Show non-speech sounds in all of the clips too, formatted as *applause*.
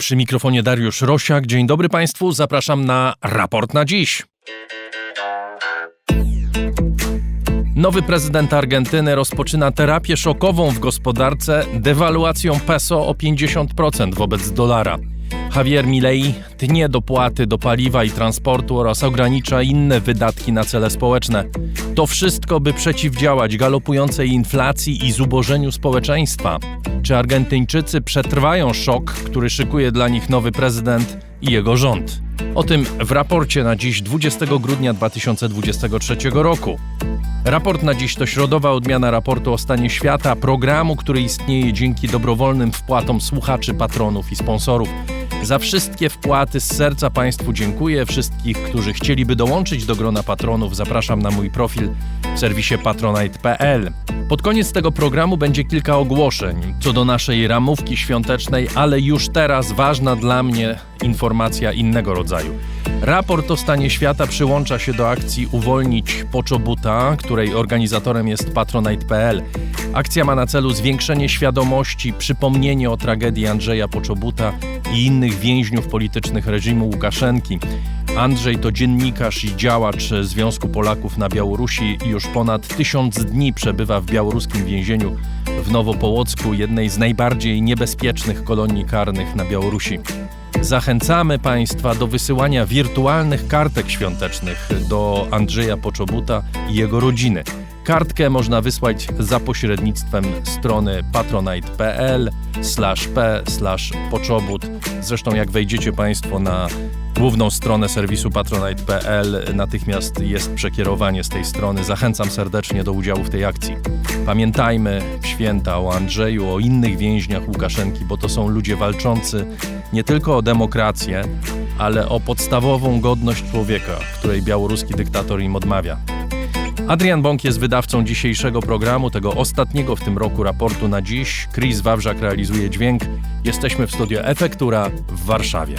Przy mikrofonie Dariusz Rosiak. Dzień dobry Państwu, zapraszam na raport na dziś. Nowy prezydent Argentyny rozpoczyna terapię szokową w gospodarce dewaluacją peso o 50% wobec dolara. Javier Milei tnie dopłaty do paliwa i transportu oraz ogranicza inne wydatki na cele społeczne. To wszystko, by przeciwdziałać galopującej inflacji i zubożeniu społeczeństwa. Czy Argentyńczycy przetrwają szok, który szykuje dla nich nowy prezydent i jego rząd? O tym w raporcie na dziś 20 grudnia 2023 roku. Raport na dziś to środowa odmiana raportu o stanie świata, programu, który istnieje dzięki dobrowolnym wpłatom słuchaczy, patronów i sponsorów. Za wszystkie wpłaty z serca Państwu dziękuję. Wszystkich, którzy chcieliby dołączyć do grona patronów, zapraszam na mój profil w serwisie patronite.pl. Pod koniec tego programu będzie kilka ogłoszeń co do naszej ramówki świątecznej, ale już teraz ważna dla mnie informacja innego rodzaju. Raport o stanie świata przyłącza się do akcji Uwolnić Poczobuta, której organizatorem jest patronite.pl. Akcja ma na celu zwiększenie świadomości, przypomnienie o tragedii Andrzeja Poczobuta i innych więźniów politycznych reżimu Łukaszenki. Andrzej to dziennikarz i działacz Związku Polaków na Białorusi i już ponad tysiąc dni przebywa w białoruskim więzieniu w Nowopołocku, jednej z najbardziej niebezpiecznych kolonii karnych na Białorusi. Zachęcamy Państwa do wysyłania wirtualnych kartek świątecznych do Andrzeja Poczobuta i jego rodziny. Kartkę można wysłać za pośrednictwem strony patronite.pl p poczobut. Zresztą jak wejdziecie Państwo na główną stronę serwisu patronite.pl, natychmiast jest przekierowanie z tej strony. Zachęcam serdecznie do udziału w tej akcji. Pamiętajmy w święta o Andrzeju, o innych więźniach Łukaszenki, bo to są ludzie walczący nie tylko o demokrację, ale o podstawową godność człowieka, której białoruski dyktator im odmawia. Adrian Bąk jest wydawcą dzisiejszego programu, tego ostatniego w tym roku raportu na dziś. Chris Wawrzak realizuje dźwięk. Jesteśmy w studio Efektura w Warszawie.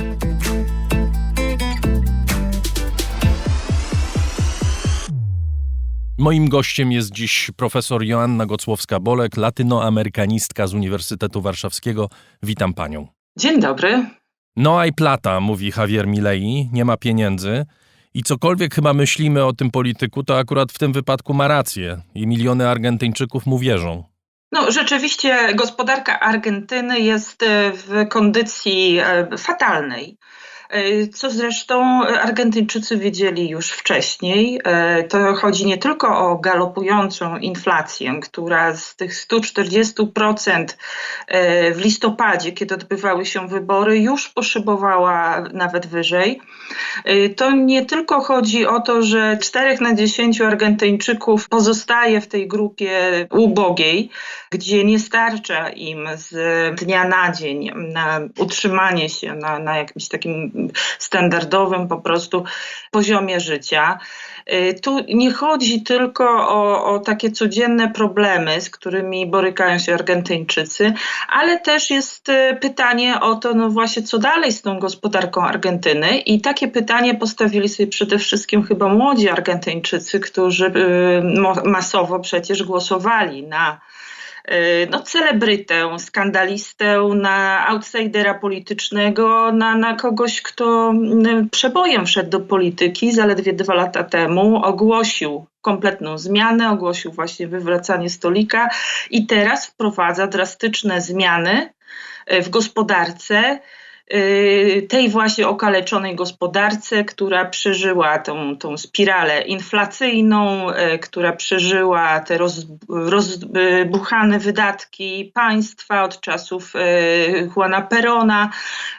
Moim gościem jest dziś profesor Joanna Gocłowska-Bolek, latynoamerykanistka z Uniwersytetu Warszawskiego. Witam panią. Dzień dobry. No hay plata, mówi Javier Milei, nie ma pieniędzy. I cokolwiek chyba myślimy o tym polityku, to akurat w tym wypadku ma rację i miliony Argentyńczyków mu wierzą. No, rzeczywiście gospodarka Argentyny jest e, w kondycji e, fatalnej. E, co zresztą Argentyńczycy wiedzieli już wcześniej. E, to chodzi nie tylko o galopującą inflację, która z tych 140% e, w listopadzie, kiedy odbywały się wybory, już poszybowała nawet wyżej. To nie tylko chodzi o to, że 4 na 10 Argentyńczyków pozostaje w tej grupie ubogiej, gdzie nie starcza im z dnia na dzień na utrzymanie się na, na jakimś takim standardowym po prostu poziomie życia. Y, tu nie chodzi tylko o, o, takie codzienne problemy, z którymi borykają się Argentyńczycy, ale też jest y, pytanie o to, no właśnie, co dalej z tą gospodarką Argentyny. I takie pytanie postawili sobie przede wszystkim chyba młodzi Argentyńczycy, którzy y, masowo przecież głosowali na no, celebrytę, skandalistę, na outsidera politycznego, na, na kogoś, kto y, przebojem wszedł do polityki zaledwie dwa lata temu, ogłosił kompletną zmianę, ogłosił właśnie wywracanie stolika i teraz wprowadza drastyczne zmiany y, w gospodarce Y, tej właśnie okaleczonej gospodarce, która przeżyła tą, tą spiralę inflacyjną, y, która przeżyła te roz, rozbuchane wydatki państwa od czasów y, Juana Perona.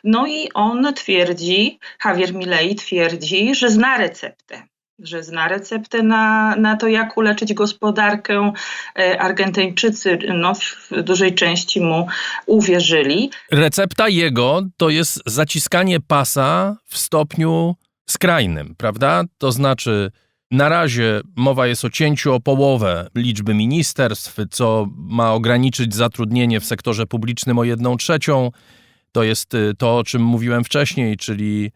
No i on twierdzi, Javier Milei twierdzi, że zna receptę że zna receptę na, na to, jak uleczyć gospodarkę. E, Argentyńczycy no, w dużej części mu uwierzyli. Recepta jego to jest zaciskanie pasa w stopniu skrajnym, prawda? To znaczy, na razie mowa jest o cięciu o połowę liczby ministerstw, co ma ograniczyć zatrudnienie w sektorze publicznym o jedną trzecią. To jest y, to, o czym mówiłem wcześniej, czyli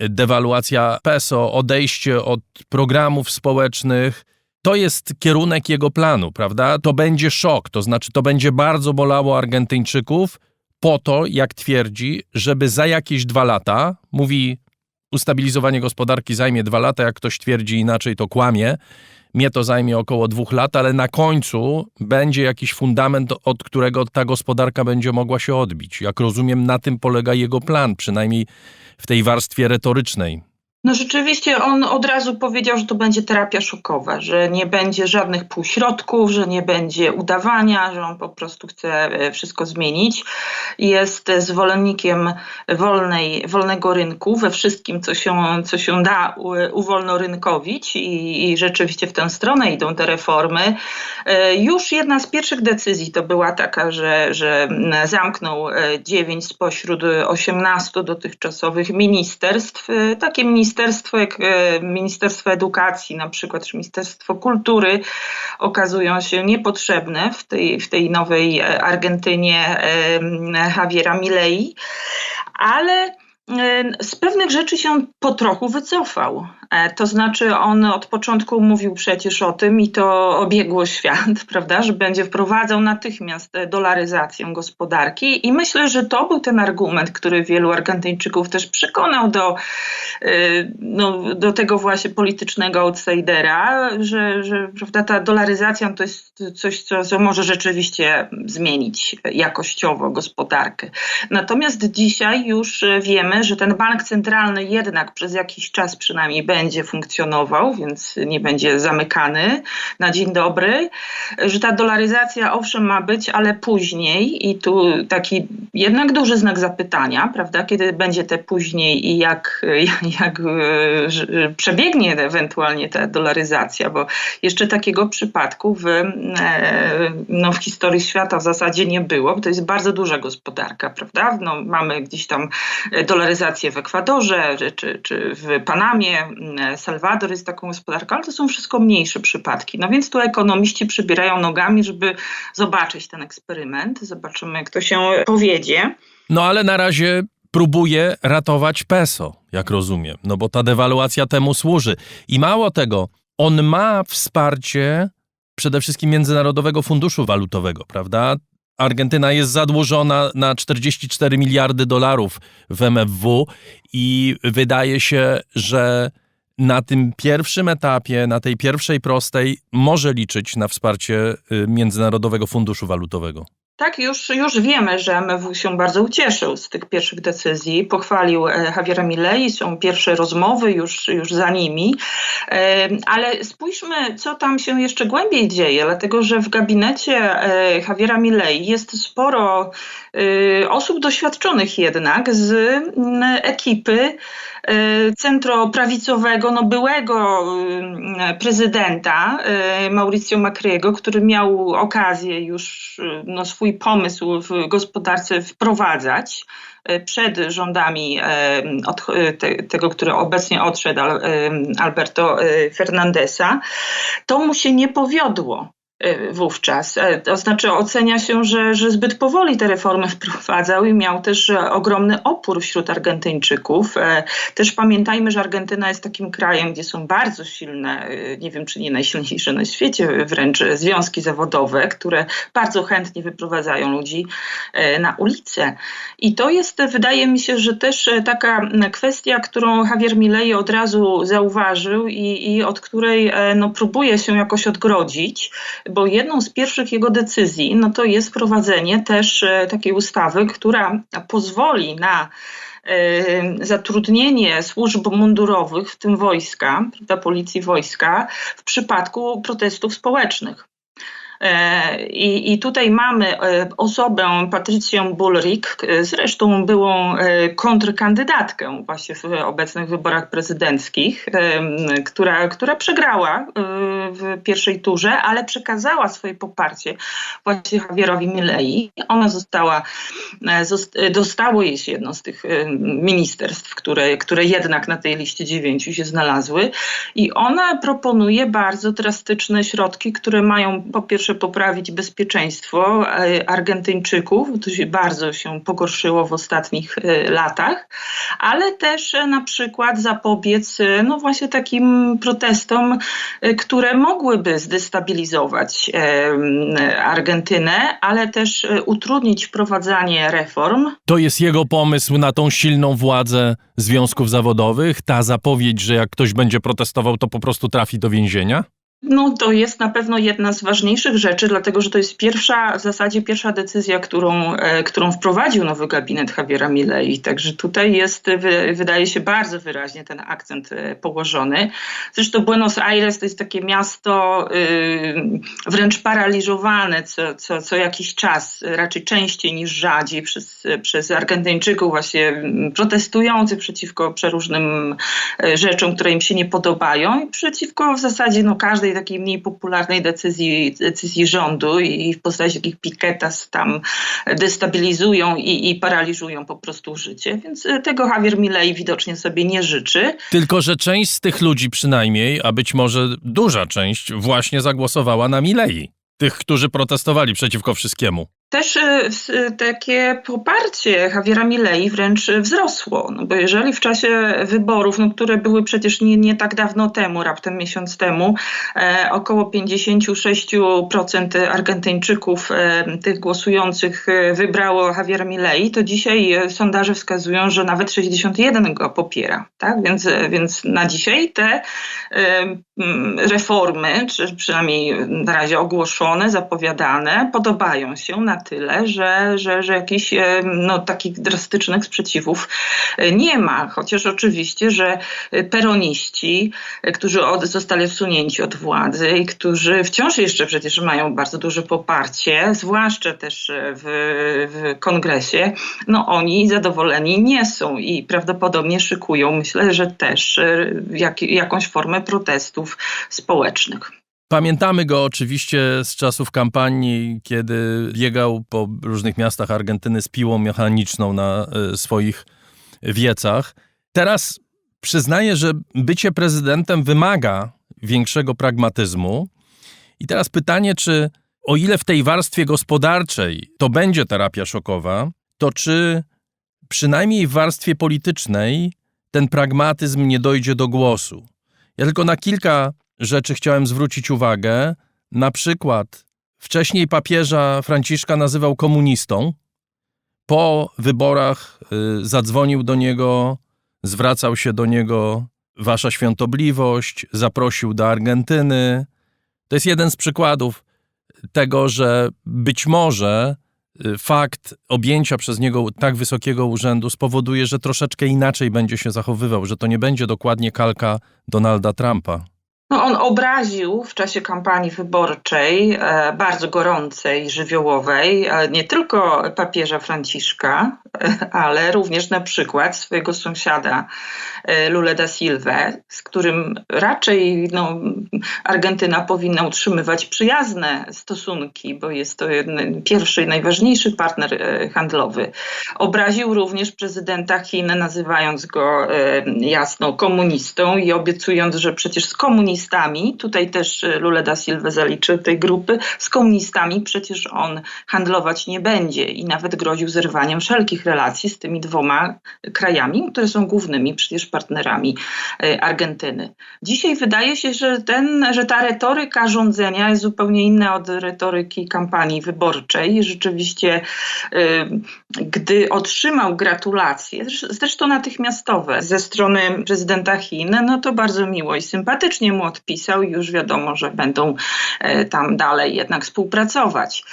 dewaluacja peso, odejście od programów społecznych. To jest kierunek jego planu, prawda? To będzie szok, to znaczy to będzie bardzo bolało Argentyńczyków, po to, jak twierdzi, żeby za jakieś dwa lata, mówi, ustabilizowanie gospodarki zajmie dwa lata, jak ktoś twierdzi inaczej, to kłamie. Mnie to zajmie około dwóch lat, ale na końcu będzie jakiś fundament, od którego ta gospodarka będzie mogła się odbić. Jak rozumiem, na tym polega jego plan, przynajmniej w tej warstwie retorycznej. No rzeczywiście on od razu powiedział, że to będzie terapia szokowa, że nie będzie żadnych półśrodków, że nie będzie udawania, że on po prostu chce e, wszystko zmienić. Jest zwolennikiem wolnej, wolnego rynku we wszystkim, co się, co się da uwolnorynkowić i, i rzeczywiście w tę stronę idą te reformy. E, już jedna z pierwszych decyzji to była taka, że, że zamknął e, dziewięć spośród 18 dotychczasowych ministerstw. Takie ministerstwa ministerstwo, jak e, Ministerstwo Edukacji na przykład, czy Ministerstwo Kultury okazują się niepotrzebne w tej, w tej nowej e, Argentynie Javiera Milei, ale z pewnych rzeczy się po trochu wycofał. E, to znaczy, on od początku mówił przecież o tym i to obiegło *laughs* świat, prawda, że będzie wprowadzał natychmiast dolaryzację gospodarki. I myślę, że to był ten argument, który wielu Argentyńczyków też przekonał do, e, no, do tego właśnie politycznego outsidera, że, że prawda, ta dolaryzacja to jest coś, co, co może rzeczywiście zmienić jakościowo gospodarkę. Natomiast dzisiaj już wiemy, że ten bank centralny jednak przez jakiś czas przynajmniej będzie funkcjonował, więc nie będzie zamykany na dzień dobry, że ta dolaryzacja owszem ma być, ale później i tu taki jednak duży znak zapytania, prawda, kiedy będzie te później i jak, *laughs* jak przebiegnie ewentualnie ta dolaryzacja, bo jeszcze takiego przypadku w, e, no, w historii świata w zasadzie nie było, bo to jest bardzo duża gospodarka, prawda, no, mamy gdzieś tam dolaryzację w Ekwadorze czy, czy w Panamie, Salwador jest taką gospodarką, ale to są wszystko mniejsze przypadki. No więc tu ekonomiści przybierają nogami, żeby zobaczyć ten eksperyment. Zobaczymy, jak to się powiedzie. No ale na razie próbuje ratować peso, jak rozumiem, no bo ta dewaluacja temu służy. I mało tego, on ma wsparcie przede wszystkim Międzynarodowego Funduszu Walutowego, prawda? Argentyna jest zadłużona na 44 miliardy dolarów w MFW i wydaje się, że na tym pierwszym etapie, na tej pierwszej prostej, może liczyć na wsparcie y, Międzynarodowego Funduszu Walutowego. Tak, już, już wiemy, że MW się bardzo ucieszył z tych pierwszych decyzji. Pochwalił e, Javiera Milei, są pierwsze rozmowy już, już za nimi. E, ale spójrzmy, co tam się jeszcze głębiej dzieje, dlatego że w gabinecie e, Javiera Milei jest sporo osób doświadczonych jednak z ekipy centroprawicowego, no byłego prezydenta Mauricio Macriego, który miał okazję już no, swój pomysł w gospodarce wprowadzać przed rządami od, te, tego, który obecnie odszedł, Alberto Fernandesa, to mu się nie powiodło. Y, wówczas. E, to znaczy ocenia się, że, że zbyt powoli te reformy *laughs* wprowadzał i miał też e, ogromny opór wśród Argentyńczyków. E, też pamiętajmy, że Argentyna jest takim krajem, gdzie są bardzo silne, nie wiem czy nie najsilniejsze na świecie wręcz, związki zawodowe, które bardzo chętnie wyprowadzają ludzi na ulicę. I to jest, wydaje mi się, że też taka kwestia, którą Javier Milei od razu zauważył i, i od której no, próbuje się jakoś odgrodzić bo jedną z pierwszych jego decyzji no to jest wprowadzenie też e, takiej ustawy, która pozwoli na e, zatrudnienie służb mundurowych, w tym wojska, prawda, policji wojska, w przypadku protestów społecznych. E, I, I, tutaj mamy e, osobę, Patrycję Bullrich, zresztą byłą e, kontrkandydatkę właśnie w obecnych wyborach prezydenckich, która, która przegrała w pierwszej turze, ale przekazała swoje poparcie właśnie Javierowi Milei. Ona została, dostało jej się jedno z tych ministerstw, które, które jednak na tej liście dziewięciu się znalazły i ona proponuje bardzo drastyczne środki, które mają po pierwsze pierwsze poprawić bezpieczeństwo e, Argentyńczyków, to się bardzo się pogorszyło w ostatnich e, latach, ale też na przykład zapobiec no właśnie takim protestom, które mogłyby zdestabilizować Argentynę, ale też utrudnić wprowadzanie reform. To jest jego pomysł na tą silną władzę związków zawodowych, ta zapowiedź, że jak ktoś będzie protestował, to po prostu trafi do więzienia? No to jest na pewno jedna z ważniejszych rzeczy, dlatego że to jest pierwsza, w zasadzie pierwsza decyzja, którą, e, którą wprowadził nowy gabinet Javiera Milei. Także tutaj jest, wydaje się, bardzo wyraźnie ten akcent e, położony. Zresztą Buenos Aires to jest takie miasto y, wręcz paraliżowane co, co, co jakiś czas, raczej częściej niż rzadziej przez, przez Argentyńczyków właśnie protestujących przeciwko przeróżnym e, rzeczom, które im się nie podobają i przeciwko w zasadzie no, każdej takiej mniej popularnej decyzji, decyzji rządu i w postaci takich piketas tam destabilizują i, i paraliżują po prostu życie. Więc e, tego Javier Milei widocznie sobie nie życzy. Tylko, że część z tych ludzi przynajmniej, a być może duża część, właśnie zagłosowała na Milei. Tych, którzy protestowali przeciwko wszystkiemu też e, takie poparcie Javiera Milei wręcz wzrosło. No bo jeżeli w czasie wyborów, no które były przecież nie, nie tak dawno temu, raptem miesiąc temu, e, około 56% Argentyńczyków, e, tych głosujących, e, wybrało Javiera Milei, to dzisiaj e, sondaże wskazują, że nawet 61 go popiera. Tak? Więc, e, więc na dzisiaj te reformy, czy przynajmniej na razie ogłoszone, zapowiadane, podobają się na tyle, że, że, że jakichś e, no, takich drastycznych sprzeciwów e, nie ma. Chociaż oczywiście, że peroniści, e, którzy od, zostali usunięci od władzy i którzy wciąż jeszcze przecież mają bardzo duże poparcie, zwłaszcza też w, w kongresie, no oni zadowoleni nie są i prawdopodobnie szykują, myślę, że też jak, jakąś formę protestów społecznych. Pamiętamy go oczywiście z czasów kampanii, kiedy biegał po różnych miastach Argentyny z piłą mechaniczną na e, swoich wiecach. Teraz przyznaję, że bycie prezydentem wymaga większego pragmatyzmu. I teraz pytanie, czy o ile w tej warstwie gospodarczej to będzie terapia szokowa, to czy przynajmniej w warstwie politycznej ten pragmatyzm nie dojdzie do głosu. Ja tylko na kilka rzeczy chciałem zwrócić uwagę. Na przykład wcześniej papieża Franciszka nazywał komunistą. Po wyborach y, zadzwonił do niego, zwracał się do niego Wasza świątobliwość, zaprosił do Argentyny. To jest jeden z przykładów tego, że być może y, fakt objęcia przez niego tak wysokiego urzędu spowoduje, że troszeczkę inaczej będzie się zachowywał, że to nie będzie dokładnie kalka Donalda Trumpa. No on obraził w czasie kampanii wyborczej, e, bardzo gorącej, żywiołowej, e, nie tylko papieża Franciszka, e, ale również na przykład swojego sąsiada Lula da Silva, z którym raczej no, Argentyna powinna utrzymywać przyjazne stosunki, bo jest to pierwszy i najważniejszy partner handlowy. Obraził również prezydenta Chin, nazywając go jasno komunistą i obiecując, że przecież z komunistą komunistami, tutaj też e, Lula da Silva zaliczył tej grupy, z komunistami przecież on handlować nie będzie i nawet groził zerwaniem wszelkich relacji z tymi dwoma krajami, które są głównymi przecież partnerami e, Argentyny. Dzisiaj wydaje się, że, ten, że ta retoryka rządzenia jest zupełnie inna od retoryki kampanii wyborczej. Rzeczywiście, e, gdy otrzymał gratulacje, zresztą natychmiastowe ze strony prezydenta Chin, no to bardzo miło i sympatycznie mu odpisał i już wiadomo, że będą e, tam dalej jednak współpracować.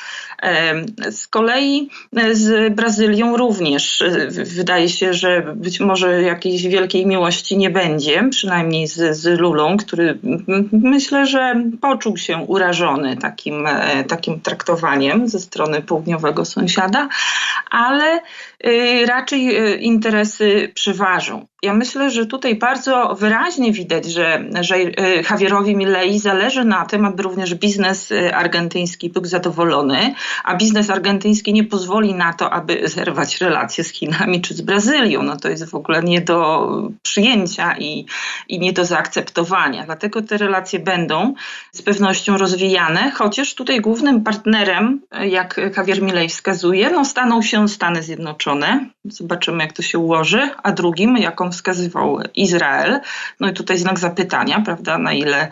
E, z kolei e, z Brazylią również wydaje się, że być może jakiejś wielkiej miłości nie będzie, przynajmniej z, z Lulą, który myślę, że poczuł się urażony takim, takim traktowaniem ze strony południowego sąsiada, ale raczej interesy przeważą. Ja myślę, że tutaj bardzo wyraźnie widać, że, że Javierowi Milei zależy na tym, aby również biznes argentyński był zadowolony, a biznes argentyński nie pozwoli na to, aby zerwać relacje z Chinami czy z Brazylią. No to jest w ogóle nie do przyjęcia i, i nie do zaakceptowania. Dlatego te relacje będą z pewnością rozwijane, chociaż tutaj głównym partnerem, jak Javier Milei wskazuje, no staną się Stany Zjednoczone. Zobaczymy, jak to się ułoży. A drugim, jaką wskazywał Izrael, no i tutaj znak zapytania, prawda, na ile,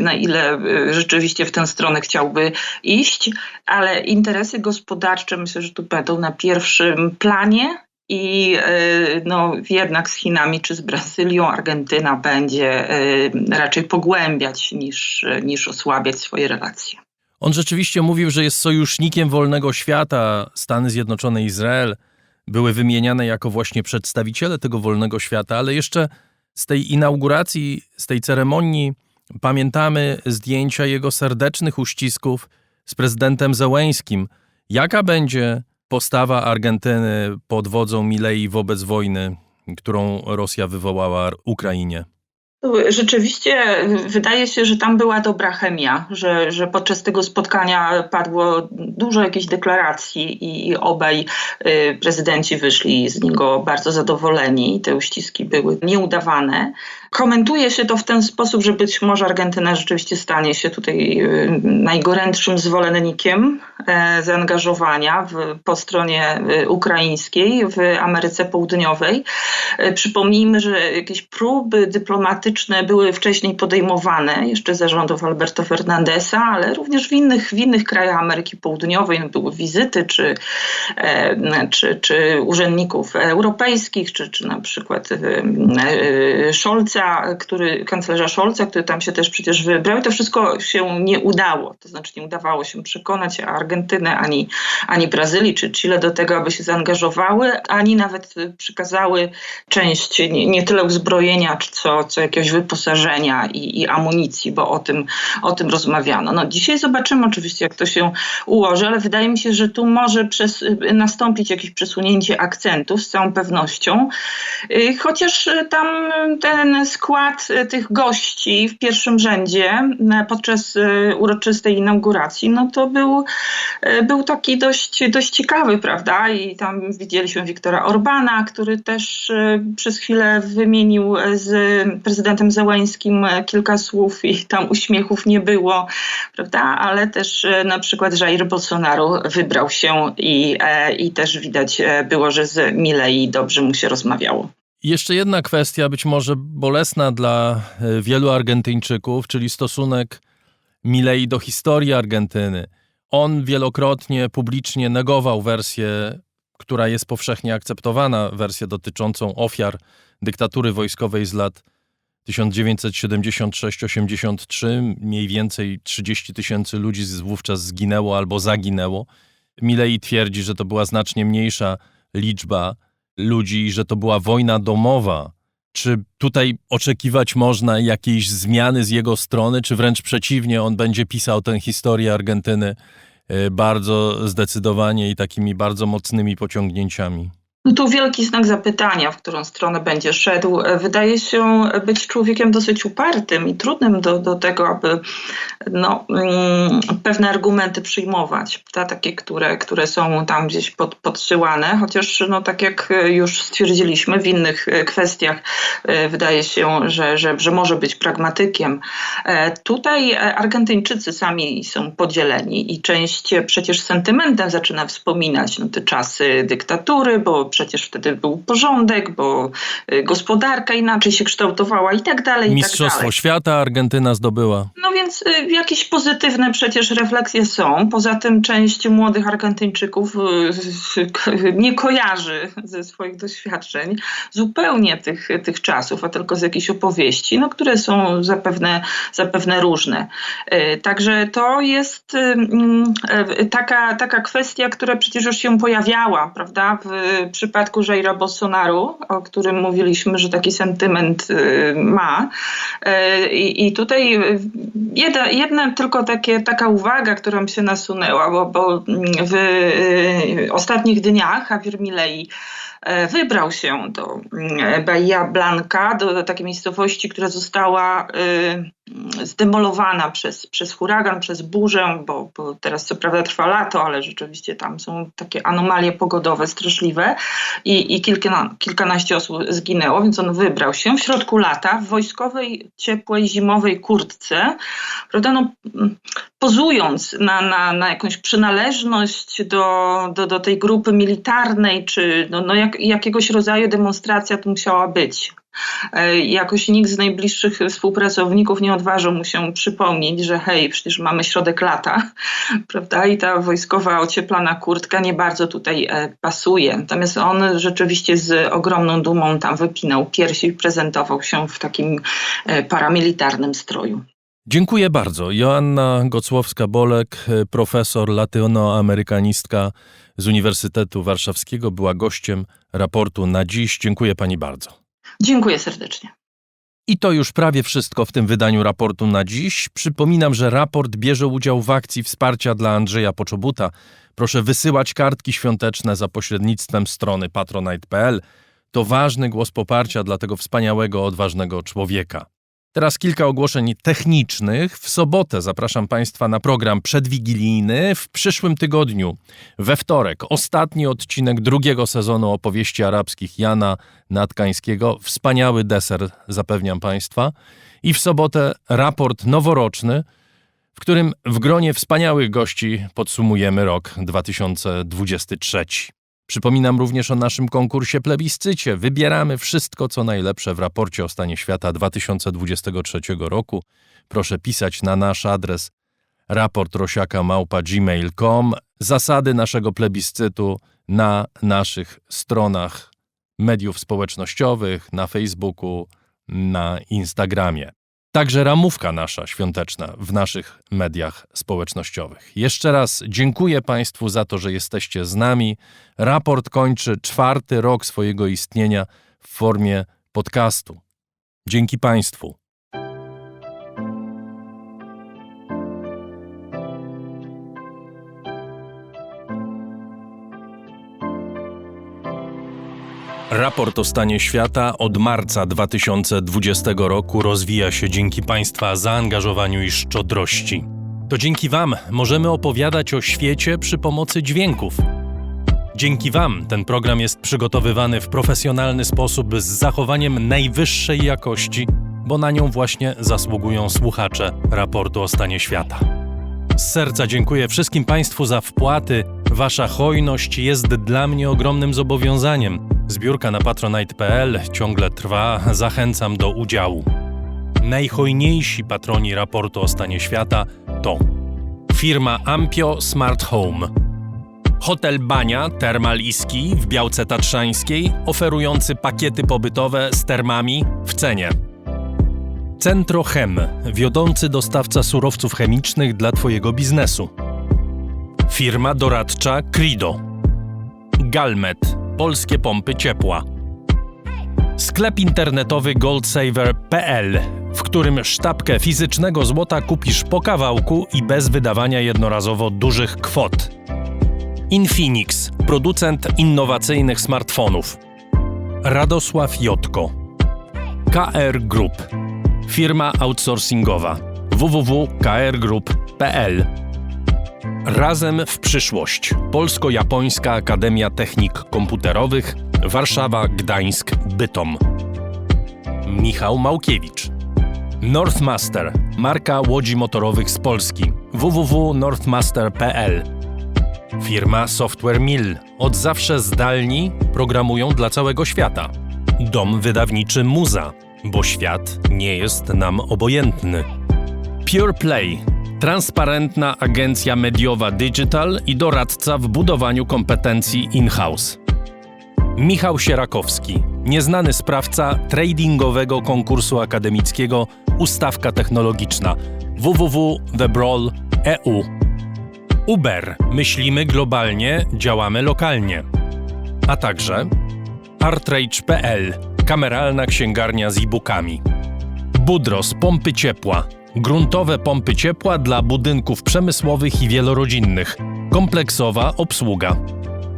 na ile rzeczywiście w tę stronę chciałby iść, ale interesy gospodarcze myślę, że tu będą na pierwszym planie, i no, jednak z Chinami czy z Brazylią Argentyna będzie raczej pogłębiać niż, niż osłabiać swoje relacje. On rzeczywiście mówił, że jest sojusznikiem wolnego świata. Stany Zjednoczone, Izrael były wymieniane jako właśnie przedstawiciele tego wolnego świata, ale jeszcze z tej inauguracji, z tej ceremonii pamiętamy zdjęcia jego serdecznych uścisków z prezydentem Zełęskim. Jaka będzie postawa Argentyny pod wodzą Milei wobec wojny, którą Rosja wywołała Ukrainie? Rzeczywiście wydaje się, że tam była dobra chemia, że, że podczas tego spotkania padło dużo jakichś deklaracji i obaj y, prezydenci wyszli z niego bardzo zadowoleni. Te uściski były nieudawane. Komentuje się to w ten sposób, że być może Argentyna rzeczywiście stanie się tutaj y, najgorętszym zwolennikiem e, zaangażowania w, po stronie y, ukraińskiej w Ameryce Południowej. E, przypomnijmy, że jakieś próby dyplomatyczne były wcześniej podejmowane, jeszcze zarządów Alberto Fernandesa, ale również w innych, w innych krajach Ameryki Południowej no, były wizyty czy, e, czy, czy urzędników europejskich, czy, czy na przykład Scholza który, kanclerza Scholza, który tam się też przecież wybrał. I to wszystko się nie udało. To znaczy nie udawało się przekonać Argentynę, ani, ani Brazylii, czy Chile do tego, aby się zaangażowały, ani nawet przekazały część nie, nie tyle uzbrojenia, co, co jakiegoś wyposażenia i, i amunicji, bo o tym, o tym rozmawiano. No, dzisiaj zobaczymy oczywiście, jak to się ułoży, ale wydaje mi się, że tu może przez, nastąpić jakieś przesunięcie akcentów z całą pewnością. Y, chociaż tam ten skład e, tych gości w pierwszym rzędzie e, podczas e, uroczystej inauguracji, no to był, był taki dość, dość ciekawy, prawda? I tam widzieliśmy Wiktora Orbana, który też przez chwilę wymienił z prezydentem Załańskim kilka słów i tam uśmiechów nie było, prawda? Ale też na przykład Jair Bolsonaro wybrał się i, i też widać było, że z Milei dobrze mu się rozmawiało. Jeszcze jedna kwestia, być może bolesna dla e, wielu Argentyńczyków, czyli stosunek Milei do historii Argentyny. On wielokrotnie publicznie negował wersję, która jest powszechnie akceptowana, wersję dotyczącą ofiar dyktatury wojskowej z lat 1976-83. Mniej więcej 30 tysięcy ludzi wówczas zginęło albo zaginęło. Milei twierdzi, że to była znacznie mniejsza liczba ludzi, że to była wojna domowa. Czy tutaj oczekiwać można jakiejś zmiany z jego strony, czy wręcz przeciwnie, on będzie pisał tę historię Argentyny e, bardzo zdecydowanie i takimi bardzo mocnymi pociągnięciami? No tu wielki znak zapytania, w którą stronę będzie szedł. Wydaje się być człowiekiem dosyć upartym i trudnym do, do tego, aby no, mm, pewne argumenty przyjmować, ta, takie, które, które są tam gdzieś pod, podsyłane, chociaż no, tak jak już stwierdziliśmy w innych kwestiach, e, wydaje się, że, że, że może być pragmatykiem. E, tutaj Argentyńczycy sami są podzieleni i część przecież sentymentem zaczyna wspominać no, te czasy dyktatury, bo przecież wtedy był porządek, bo y, gospodarka inaczej się kształtowała i tak dalej. Mistrzostwo tak dalej. świata Argentyna zdobyła. No więc y, jakieś pozytywne przecież refleksje są. Poza tym część młodych Argentyńczyków y, *laughs* nie kojarzy ze swoich doświadczeń zupełnie tych, tych czasów, a tylko z jakichś opowieści, no, które są zapewne, zapewne różne. Także to jest mm, taka, taka kwestia, która przecież już się pojawiała, prawda, w przypadku Jaira Bolsonaru, o którym mówiliśmy, że taki sentyment y, ma. Y, I, tutaj jedna, jedna tylko takie, taka uwaga, która mi się nasunęła, bo, bo w y, ostatnich dniach Javier Milei wybrał się do Bahia Blanca, do, do takiej miejscowości, która została zdemolowana przez, przez huragan, przez burzę, bo, bo teraz co prawda trwa lato, ale rzeczywiście tam są takie anomalie pogodowe straszliwe i, i kilka, kilkanaście osób zginęło, więc on wybrał się w środku lata w wojskowej, ciepłej, zimowej kurtce, prawda, no, pozując na, na, na jakąś przynależność do, do, do tej grupy militarnej, czy no, no jak, jakiegoś rodzaju demonstracja tu musiała być. E, jakoś nikt z najbliższych współpracowników nie odważył mu się przypomnieć, że hej, przecież mamy środek lata, *laughs* prawda? I ta wojskowa ocieplana kurtka nie bardzo tutaj e, pasuje. Natomiast on rzeczywiście z ogromną dumą tam wypinał piersi i prezentował się w takim e, paramilitarnym stroju. Dziękuję bardzo. Joanna Gocłowska-Bolek, profesor latynoamerykanistka z Uniwersytetu Warszawskiego, była gościem raportu na dziś. Dziękuję pani bardzo. Dziękuję serdecznie. I to już prawie wszystko w tym wydaniu raportu na dziś. Przypominam, że raport bierze udział w akcji wsparcia dla Andrzeja Poczobuta. Proszę wysyłać kartki świąteczne za pośrednictwem strony patronite.pl. To ważny głos poparcia dla tego wspaniałego, odważnego człowieka. Teraz kilka ogłoszeń technicznych. W sobotę zapraszam Państwa na program przedwigilijny. W przyszłym tygodniu, we wtorek, ostatni odcinek drugiego sezonu opowieści arabskich Jana Natkańskiego. Wspaniały deser, zapewniam Państwa. I w sobotę raport noworoczny, w którym w gronie wspaniałych gości podsumujemy rok 2023. Przypominam również o naszym konkursie plebiscycie. Wybieramy wszystko, co najlepsze w raporcie o stanie świata 2023 roku. Proszę pisać na nasz adres raportrosiaka.gmail.com. Zasady naszego plebiscytu na naszych stronach mediów społecznościowych, na Facebooku, na Instagramie. Także ramówka nasza świąteczna w naszych mediach społecznościowych. Jeszcze raz dziękuję Państwu za to, że jesteście z nami. Raport kończy czwarty rok swojego istnienia w formie podcastu. Dzięki Państwu. Raport o stanie świata od marca 2020 roku rozwija się dzięki Państwa zaangażowaniu i szczodrości. To dzięki Wam możemy opowiadać o świecie przy pomocy dźwięków. Dzięki Wam ten program jest przygotowywany w profesjonalny sposób z zachowaniem najwyższej jakości, bo na nią właśnie zasługują słuchacze raportu o stanie świata. Z serca dziękuję wszystkim Państwu za wpłaty. Wasza hojność jest dla mnie ogromnym zobowiązaniem. Zbiórka na patronite.pl ciągle trwa, zachęcam do udziału. Najhojniejsi patroni raportu o stanie świata to firma Ampio Smart Home, hotel Bania Termal w Białce Tatrzańskiej, oferujący pakiety pobytowe z termami w cenie. Centro Chem, wiodący dostawca surowców chemicznych dla Twojego biznesu. Firma doradcza Crido. Galmet, polskie pompy ciepła. Sklep internetowy goldsaver.pl, w którym sztabkę fizycznego złota kupisz po kawałku i bez wydawania jednorazowo dużych kwot. Infinix, producent innowacyjnych smartfonów. Radosław Jotko. KR Group, firma outsourcingowa www.krgroup.pl Razem w przyszłość. Polsko-Japońska Akademia Technik Komputerowych Warszawa, Gdańsk, Bytom. Michał Małkiewicz. Northmaster, marka łodzi motorowych z Polski. www.northmaster.pl Firma Software Mill. Od zawsze zdalni programują dla całego świata. Dom wydawniczy Muza, bo świat nie jest nam obojętny. Pure Play. Transparentna agencja mediowa digital i doradca w budowaniu kompetencji in-house. Michał Sierakowski, nieznany sprawca tradingowego konkursu akademickiego Ustawka Technologiczna www.thebrawl.eu Uber. Myślimy globalnie, działamy lokalnie. A także artrage.pl. Kameralna księgarnia z e-bookami. Budros pompy ciepła. Gruntowe pompy ciepła dla budynków przemysłowych i wielorodzinnych. Kompleksowa obsługa.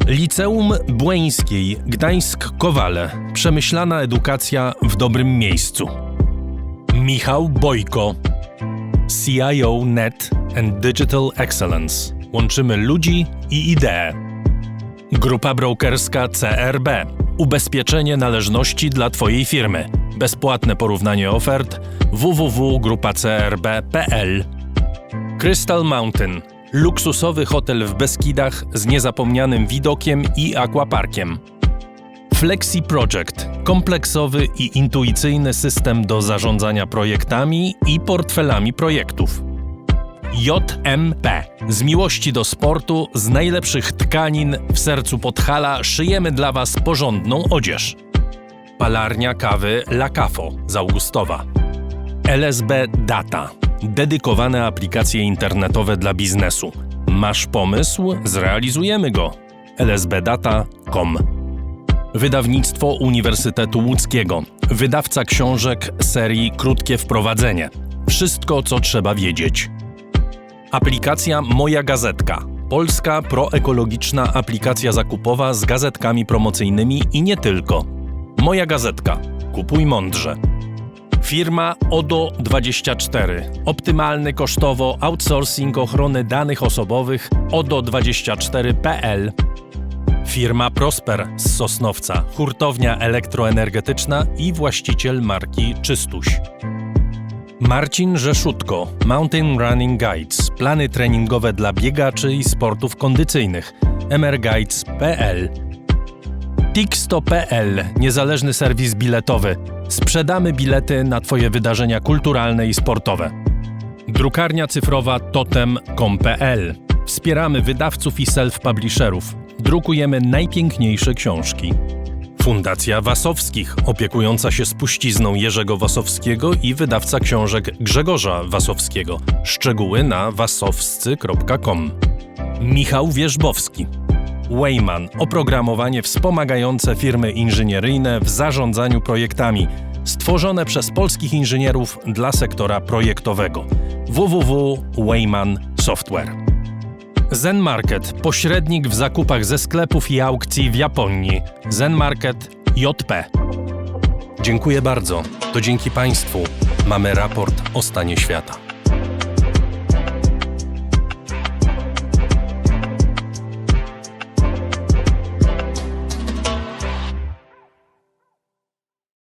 Liceum Błeńskiej Gdańsk-Kowale. Przemyślana edukacja w dobrym miejscu. Michał Bojko. CIO Net and Digital Excellence. Łączymy ludzi i idee. Grupa brokerska CRB. Ubezpieczenie należności dla Twojej firmy. Bezpłatne porównanie ofert www.grupacrb.pl Crystal Mountain. Luksusowy hotel w Beskidach z niezapomnianym widokiem i aquaparkiem. Flexi Project. Kompleksowy i intuicyjny system do zarządzania projektami i portfelami projektów. JMP. Z miłości do sportu, z najlepszych tkanin w sercu Podhala szyjemy dla Was porządną odzież. Palarnia kawy La Cafo z Augustowa. LSB Data. Dedykowane aplikacje internetowe dla biznesu. Masz pomysł? Zrealizujemy go. lsbdata.com Wydawnictwo Uniwersytetu Łódzkiego. Wydawca książek serii Krótkie Wprowadzenie. Wszystko, co trzeba wiedzieć. Aplikacja Moja Gazetka. Polska proekologiczna aplikacja zakupowa z gazetkami promocyjnymi i nie tylko. Moja Gazetka. Kupuj mądrze. Firma ODO24. Optymalny kosztowo outsourcing ochrony danych osobowych ODO24.pl. Firma Prosper z Sosnowca, hurtownia elektroenergetyczna i właściciel marki Czystuś. Marcin Rzeszutko, Mountain Running Guides, plany treningowe dla biegaczy i sportów kondycyjnych, mrguides.pl Tixto.pl, niezależny serwis biletowy. Sprzedamy bilety na Twoje wydarzenia kulturalne i sportowe. Drukarnia cyfrowa totem.com.pl. Wspieramy wydawców i self-publisherów. Drukujemy najpiękniejsze książki. Fundacja Wasowskich, opiekująca się spuścizną Jerzego Wasowskiego i wydawca książek Grzegorza Wasowskiego. Szczegóły na wasowscy.com. Michał Wierzbowski. Wayman oprogramowanie wspomagające firmy inżynieryjne w zarządzaniu projektami, stworzone przez polskich inżynierów dla sektora projektowego. www.wayman Software. Zen Market pośrednik w zakupach ze sklepów i aukcji w Japonii. Zen Market JP. Dziękuję bardzo. To dzięki Państwu mamy raport o stanie świata.